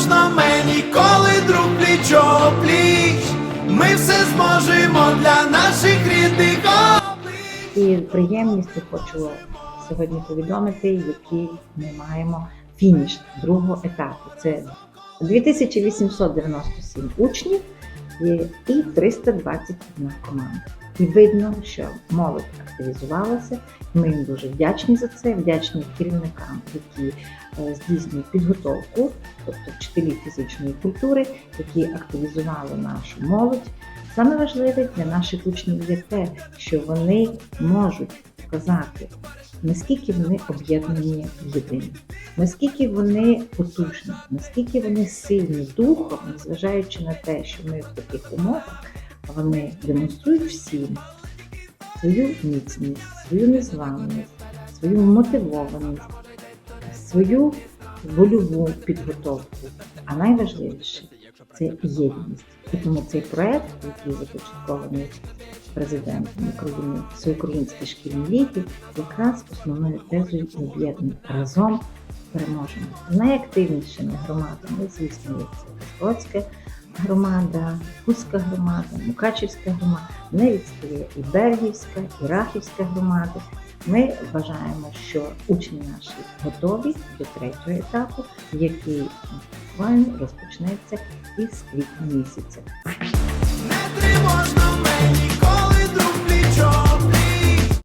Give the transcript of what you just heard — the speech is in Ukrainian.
точно ми ніколи друг пліч пліч. Ми все зможемо для наших рідних облич. І приємністю хочу сьогодні повідомити, який ми маємо фініш другого етапу. Це 2897 учнів і 321 команда. І видно, що молодь активізувалася. Ми їм дуже вдячні за це, вдячні керівникам, які е, здійснюють підготовку, тобто вчителі фізичної культури, які активізували нашу молодь. Саме важливе для наших учнів є те, що вони можуть показати, наскільки вони об'єднані єдині, наскільки вони потужні, наскільки вони сильні духом, незважаючи на те, що ми в таких умовах, вони демонструють всім свою міцність, свою незламність, свою мотивованість, свою вольову підготовку. А найважливіше це єдність. І тому цей проект, який започаткований президентом України Всеукраїнської шкільної ліги, якраз основною тезою об'єднує разом переможемо. Найактивнішими громадами, звісно, є це Висоцька громада, Хуська громада, Мукачівська громада, не відстає і Бергівська, і Рахівська громади. Ми вважаємо, що учні наші готові до третього етапу, який буквально розпочнеться із квітня місяця.